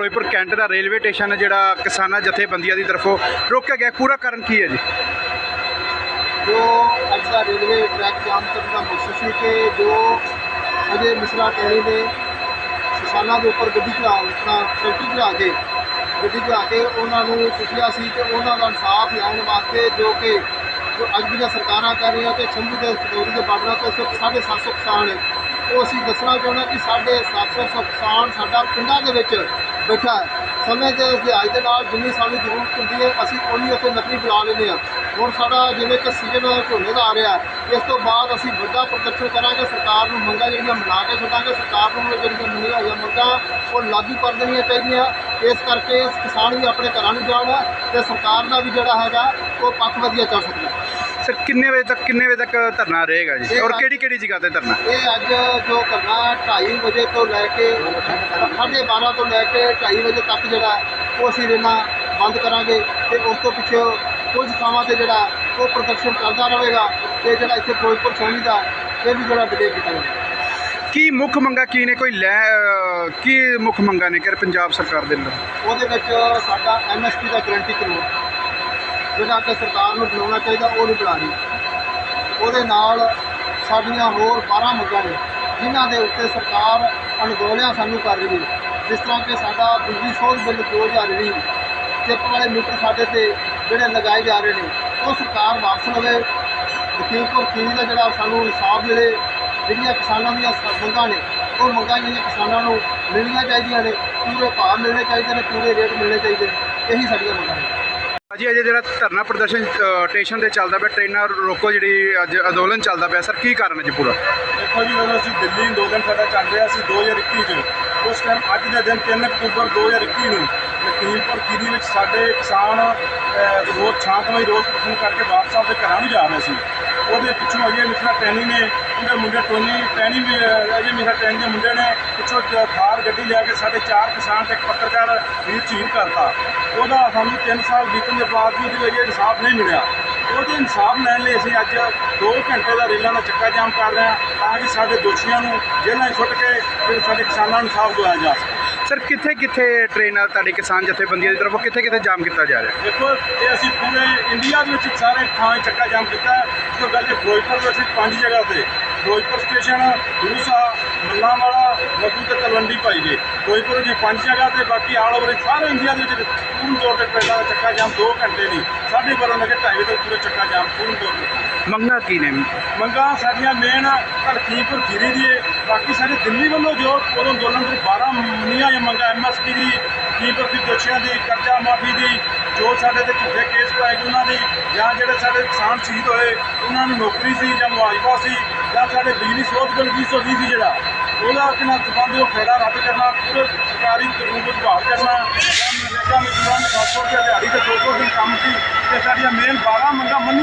Firozpur cantt ਦਾ railway station ਜਿਹੜਾ ਕਿਸਾਨਾਂ ਜਥੇਬੰਦੀਆਂ ਦੀ ਤਰਫੋਂ ਰੋਕਿਆ ਗਿਆ। ਪੂਰਾ ਕਾਰਨ ਕੀ ਹੈ ਜੀ? ਜੋ ਅੱਜ ਦਾ ਰੇਲਵੇ ਟਰੈਕ ਜਾਮ ਕਰਨ ਦਾ ਮਕਸਦ ਸੀ ਕਿ ਜੋ ਅਜੇ ਮਿਸਰਾ ਟਹਿਰੀ ਨੇ ਕਿਸਾਨਾਂ ਦੇ ਉੱਪਰ ਗੱਡੀ ਚਲਾ, ਆਪਣਾ ਟਰੈਕਟਰ ਚਲਾ ਕੇ, ਗੱਡੀ ਚਲਾ ਕੇ ਉਹਨਾਂ ਨੂੰ ਕੁਚਲਿਆ ਸੀ ਤੇ ਉਹਨਾਂ ਦਾ ਇਨਸਾਫ ਲੈਣ ਵਾਸਤੇ ਜੋ ਕਿ ਜੋ ਅੱਜ ਦੀਆਂ ਸਰਕਾਰਾਂ ਕਰ ਰਹੀਆਂ ਕਿ ਸ਼ੰਭੂ ਦੇ ਸਟੋਰੀ ਦੇ ਬਾਰਡਰਾਂ ਤੋਂ ਸਿਰਫ 750 ਕਿਸਾਨ ਹੈ ਉਹ ਅਸੀਂ ਦੱਸਣਾ ਚਾਹੁੰਦੇ ਹਾਂ ਕਿ 750 ਕਿਸਾਨ ਸਾਡਾ ਪਿੰਡਾਂ ਦੇ ਵਿੱਚ ਬੈਠਾ ਹੈ। ਸਮੇਂ ਦੇ ਲਿਹਾਜ਼ ਦੇ ਨਾਲ ਜਿੰਨੀ ਸਾਨੂੰ ਜ਼ਰੂਰਤ ਹੁੰਦੀ ਹੈ, ਅਸੀਂ ਉਨੀ ਉੱਥੇ ਨਕਲੀ ਬੁਲਾ ਲੈਂਦੇ ਹਾਂ। ਹੁਣ ਸਾਡਾ ਜਿਵੇਂ ਕਿ ਸੀਜ਼ਨ ਝੋਨੇ ਦਾ ਆ ਰਿਹਾ ਇਸ ਤੋਂ ਬਾਅਦ ਅਸੀਂ ਵੱਡਾ ਪ੍ਰਦਰਸ਼ਨ ਕਰਾਂਗੇ, ਸਰਕਾਰ ਨੂੰ ਮੰਗਾਂ ਜਿਹੜੀਆਂ ਮਨਾ ਕੇ ਛੱਡਾਂਗੇ ਸਰਕਾਰ ਨੂੰ ਜਿਹੜੀਆਂ ਮੰਨੀਆਂ ਹੋਈਆਂ ਮੰਗਾਂ, ਉਹ ਲਾਗੂ ਕਰ ਦੇਣੀਆਂ ਚਾਹੀਦੀਆਂ। ਇਸ ਕਰਕੇ ਕਿਸਾਨ ਵੀ ਆਪਣੇ ਘਰਾਂ ਨੂੰ ਜਾਣ ਤੇ ਸਰਕਾਰ ਦਾ ਵੀ ਜਿਹੜਾ ਹੈਗਾ, ਉਹ ਪੱਖ ਵਧੀਆ ਚੱਲ ਸਕਦਾ। ਸਰ ਕਿੰਨੇ ਵਜੇ ਤੱਕ ਕਿੰਨੇ ਵਜੇ ਤੱਕ ਧਰਨਾ ਰਹੇਗਾ ਜੀ? ਔਰ ਕਿਹੜੀ ਕਿਹੜੀ ਜਗ੍ਹਾ ਤੇ ਧਰਨਾ? ਇਹ ਅੱਜ ਜੋ ਕਰਨਾ 2:30 ਵਜੇ ਤੋਂ ਲੈ ਕੇ 12:30 ਤੋਂ ਲੈ ਕੇ 2:30 ਵਜੇ ਤੱਕ ਜਿਹੜਾ ਉਹ ਅਸੀਂ ਰੇਲਾਂ ਬੰਦ ਕਰਾਂਗੇ ਤੇ ਉਸ ਤੋਂ ਪਿੱਛੇ ਕੁਝ ਥਾਵਾਂ ਤੇ ਜਿਹੜਾ ਉਹ ਪ੍ਰਦਰਸ਼ਨ ਚੱਲਦਾ ਰਹੇਗਾ ਤੇ ਜਿਹੜਾ ਇੱਥੇ ਫਿਰੋਜ਼ਪੁਰ ਸ਼ਾਮੀ ਦਾ ਇਹ ਵੀ ਜਿਹੜਾ ਡਿਲੇ ਕੀਤਾ ਜਾਵੇਗਾ। ਕੀ ਮੁੱਖ ਮੰਗਾ ਕੀ ਨੇ? ਕੋਈ ਲੈ ਕੀ ਮੁੱਖ ਮੰਗਾ ਨੇ? ਕਿ ਪੰਜਾਬ ਸਰਕਾਰ ਦੇ ਅੰਦਰ ਉਹਦੇ ਵਿੱਚ ਸਾਡਾ ਐਮਐਸਪੀ ਦਾ ਗਰੰਟੀ ਕਾਨੂੰਨ ਜਿਹੜਾ ਕਿ ਸਰਕਾਰ ਨੂੰ ਬਣਾਉਣਾ ਚਾਹੀਦਾ, ਉਹ ਨਹੀਂ ਬਣਾ ਰਹੀ। ਉਹਦੇ ਨਾਲ ਸਾਡੀਆਂ ਹੋਰ 12 ਮੰਗਾਂ ਨੇ, ਜਿਨ੍ਹਾਂ ਦੇ ਉੱਤੇ ਸਰਕਾਰ ਅਣਗੌਲਿਆਂ ਸਾਨੂੰ ਕਰ ਰਹੀ ਹੈ। ਜਿਸ ਤਰ੍ਹਾਂ ਕਿ ਸਾਡਾ ਬਿਜਲੀ ਸੋਧ ਬਿੱਲ 2020 ਚਿੱਪ ਵਾਲੇ ਮੀਟਰ ਸਾਡੇ ਤੇ ਜਿਹੜੇ ਲਗਾਏ ਜਾ ਰਹੇ ਨੇ, ਉਹ ਸਰਕਾਰ ਵਾਪਸ ਲਵੇ। ਲਖੀਮਪੁਰ ਖੀਰੀ ਦਾ ਜਿਹੜਾ ਸਾਨੂੰ ਇਨਸਾਫ ਮਿਲੇ ਜਿਹੜੀਆਂ ਕਿਸਾਨਾਂ ਦੀਆਂ ਸ- ਮੰਗਾਂ ਨੇ, ਉਹ ਮੰਗਾਂ ਜਿਹੜੀਆਂ ਕਿਸਾਨਾਂ ਨੂੰ ਮਿਲਣੀਆਂ ਚਾਹੀਦੀਆਂ ਨੇ, ਪੂਰੇ ਭਾਅ ਮਿਲਣੇ ਚਾਹੀਦੇ ਨੇ, ਪੂਰੇ ਰੇਟ ਮਿਲਣੇ ਚਾਹੀਦੇ ਨੇ, ਇਹੀ ਸਾਡੀਆਂ ਮੰਗਾਂ ਨੇ। ਜੀ ਅਜੇ ਜਿਹੜਾ ਧਰਨਾ ਪ੍ਰਦਰਸ਼ਨ ਸਟੇਸ਼ਨ ਤੇ ਚੱਲਦਾ ਪਿਆ ਟ੍ਰੇਨਾਂ ਰੋਕੋ ਜਿਹੜੀ ਅੱਜ ਅੰਦੋਲਨ ਚੱਲਦਾ ਪਿਆ, ਸਰ, ਕੀ ਕਾਰਨ ਹੈ ਜੀ ਪੂਰਾ? ਦੇਖੋ ਜੀ ਜਦੋਂ ਅਸੀਂ ਦਿੱਲੀ ਅੰਦੋਲਨ ਸਾਡਾ ਚੱਲ ਰਿਹਾ ਸੀ 2021 ਚ। ਉਸ ਟਾਈਮ ਅੱਜ ਦੇ ਦਿਨ 3 ਅਕਤੂਬਰ 2021 ਨੂੰ ਲਖੀਮਪੁਰ ਖੀਰੀ ਵਿੱਚ ਸਾਡੇ ਕਿਸਾਨ ਰੋਜ਼ ਸ਼ਾਂਤਮਈ ਰੋਜ਼ ਪ੍ਰਦਰਸ਼ਨ ਕਰਕੇ ਵਾਪਸ ਆਪਦੇ ਘਰਾਂ ਨੂੰ ਜਾ ਰਹੇ ਸੀ। ਉਹਦੇ ਪਿੱਛੋਂ ਅਜੇ ਮਿਸਰਾ ਟੈਨੀ ਨੇ, ਉਹਦੇ ਮੁੰਡੇ ਟੋਨੀ ਟੈਨੀ ਵੀ ਅਜੇ ਮਿਸਰਾ ਟੈਨੀ ਦੇ ਮੁੰਡੇ ਨੇ ਪਿੱਛੋਂ ਥਾਰ ਗੱਡੀ ਲੈ ਕੇ ਸਾਡੇ ਚਾਰ ਕਿਸਾਨ ਤੇ ਇੱਕ ਪੱਤਰਕਾਰ ਵੀ ਸ਼ਹੀਦ ਕਰਤਾ। ਉਹਦਾ ਸਾਨੂੰ 3 ਸਾਲ ਬੀਤਣ ਦੇ ਬਾਅਦ ਵੀ ਅਜੇ ਇਨਸਾਫ ਨਹੀਂ ਮਿਲਿਆ। ਉਹਦੇ ਇਨਸਾਫ ਲੈਣ ਲਈ ਅਸੀਂ ਅੱਜ 2 ਘੰਟੇ ਦਾ ਰੇਲਾਂ ਦਾ ਚੱਕਾ ਜਾਮ ਕਰ ਰਹੇ ਹਾਂ ਤਾਂ ਕਿ ਸਾਡੇ ਦੋਸ਼ੀਆਂ ਨੂੰ ਜੇਲ੍ਹਾਂ 'ਚ ਸੁੱਟ ਕੇ ਫਿਰ ਸਾਡੇ ਕਿਸਾਨਾਂ ਨੂੰ ਇਨਸਾਫ ਦਿਵਾਇਆ ਜਾ ਸਕੇ। ਸਰ, ਕਿੱਥੇ ਕਿੱਥੇ ਟ੍ਰੇਨਾਂ ਤੁਹਾਡੇ ਕਿਸਾਨ ਜਥੇਬੰਦੀਆਂ ਦੀ ਤਰਫੋਂ ਕਿੱਥੇ ਕਿੱਥੇ ਜਾਮ ਕੀਤਾ ਜਾ ਰਿਹਾ ਦੇਖੋ, ਇਹ ਅਸੀਂ ਪੂਰੇ ਇੰਡੀਆ ਦੇ ਵਿੱਚ ਸਾਰੇ ਥਾਂ 'ਤੇ ਚੱਕਾ ਜਾਮ ਕੀਤਾ ਹੈ। ਜੋ ਗੱਲ ਹੈ ਫਿਰੋਜ਼ਪੁਰ ਵਿੱਚ ਅਸੀਂ ਪੰਜ ਜਗ੍ਹਾ ਤੇ ਫਿਰੋਜ਼ਪੁਰ ਸਟੇਸ਼ਨ ਗੁਰੂਸਾ ਮੱਲਾਂਵਾਲਾ ਮੱਗੂ ਤੇ ਤਲਵੰਡੀ ਪਾਈ ਗਏ ਫਿਰੋਜ਼ਪੁਰ ਦੀ ਪੰਜ ਜਗ੍ਹਾ ਤੇ ਬਾਕੀ ਆਲ ਓਵਰ ਸਾਰੇ ਇੰਡੀਆ ਦੇ ਵਿੱਚ ਪੂਰਨ ਤੌਰ ਤੇ ਟ੍ਰੇਨਾਂ ਦਾ ਚੱਕਾ ਜਾਮ 2 ਘੰਟੇ ਨਹੀਂ ਸਾਢੇ ਬਾਰਾਂ ਵਜੇ ਢਾਈ ਵਜੇ ਤੱਕ ਪੂਰਾ ਚੱਕਾ ਜਾਮ ਪੂਰਨ ਤੌਰ ਤੇ। ਮੰਗਾਂ ਕੀ ਨੇ? ਮੰਗਾਂ ਸਾਡੀਆਂ ਮੇਨ ਲਖੀਮਪੁਰ ਖੀਰੀ ਦੀ ਬਾਕੀ ਸਾਡੇ ਦਿੱਲੀ ਵੱਲੋਂ ਜੋ ਉਦੋਂ ਅੰਦੋਲਨ ਦੇ 12 ਮੰਨੀਆਂ ਜਾਂ ਮੰਗਾਂ ਐਮਐਸਪੀ ਦੀ ਲਖੀਮਪੁਰ ਦੀ ਦੋਸ਼ੀਆਂ ਦੀ, ਕਰਜ਼ਾ ਮਾਫੀ ਦੀ, ਜੋ ਸਾਡੇ ਤੇ ਝੂਠੇ ਕੇਸ ਪਾਏ ਗਏ ਉਹਨਾਂ ਦੀ, ਜਾਂ ਜਿਹੜੇ ਸਾਡੇ ਕਿਸਾਨ ਸ਼ਹੀਦ ਹੋਏ, ਉਹਨਾਂ ਨੂੰ ਨੌਕਰੀ ਸੀ ਜਾਂ ਮੁਆਵਜ਼ਾ ਸੀ, ਜਾਂ ਸਾਡੇ ਬਿਜਲੀ ਸੋਧ ਬਿੱਲ 2020 ਸੀ ਜਿਹੜਾ, ਉਹਦਾ ਕਿਨਾਂ ਸਬੰਧ ਉਹ ਖੇੜਾ ਰੱਦ ਕਰਨਾ, ਪੂਰੇ ਸਰਕਾਰੀ ਕਾਨੂੰਨ ਨੂੰ ਬਹਾਲ ਕਰਨਾ ਜਾਂ ਮਨਰੇਗਾ ਮਜ਼ਦੂਰਾਂ ਨੂੰ 700 ਰੁਪਏ ਦਿਹਾੜੀ ਤੇ 200 ਦਿਨ ਕੰਮ ਸੀ, ਤੇ ਸਾਡੀਆਂ ਮੇਨ 12 ਮੰਗਾਂ ਮੰਨੀਆਂ ਮੰਗਾਂ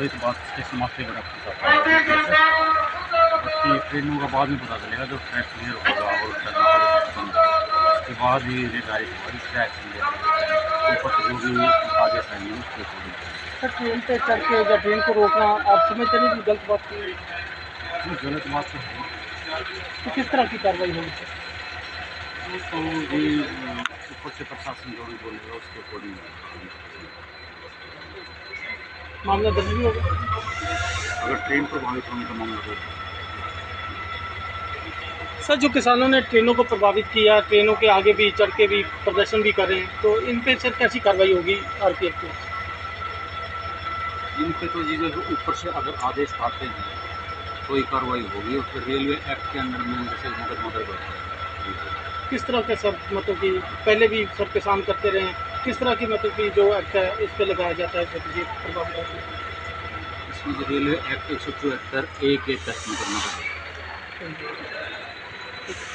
भी एक बात के समाप्ति का पता उसकी ट्रेनों का बाद में पता चलेगा जो ट्रैक क्लियर होगा और उसके बाद ही निर्धारित होगा ट्रैक क्लियर ऊपर से जो भी आगे आएँगे उसके सर ट्रेन पे चढ़ के या ट्रेन को रोकना आप समझते नहीं कि गलत बात की गलत बात तो है। तो किस तरह की कार्रवाई होगी? सर तो ये ऊपर से प्रशासन जो भी बोलेगा उसके अकॉर्डिंग मामला दर्ज भी होगा अगर ट्रेन प्रभावित होने का मामला हो। सर जो किसानों ने ट्रेनों को प्रभावित किया ट्रेनों के आगे भी चढ़ के भी प्रदर्शन भी कर रहे हैं तो इन पे सर कैसी कार्रवाई होगी आरपीएफ की? इन पे तो जी जो ऊपर से अगर आदेश आते हैं कोई कार्रवाई होगी। और फिर रेलवे एक्ट के अंदर में जैसे मदद मदद किस तरह के सर मतलब कि पहले भी सर किसान करते रहे हैं? किस तरह की मतलब कि जो एक्ट है इस पे लगाया जाता है सर जी प्रभावित होते हैं? इसमें जो रेलवे एक्ट एक सौ चौहत्तर ए के तहत में करना पड़ेगा है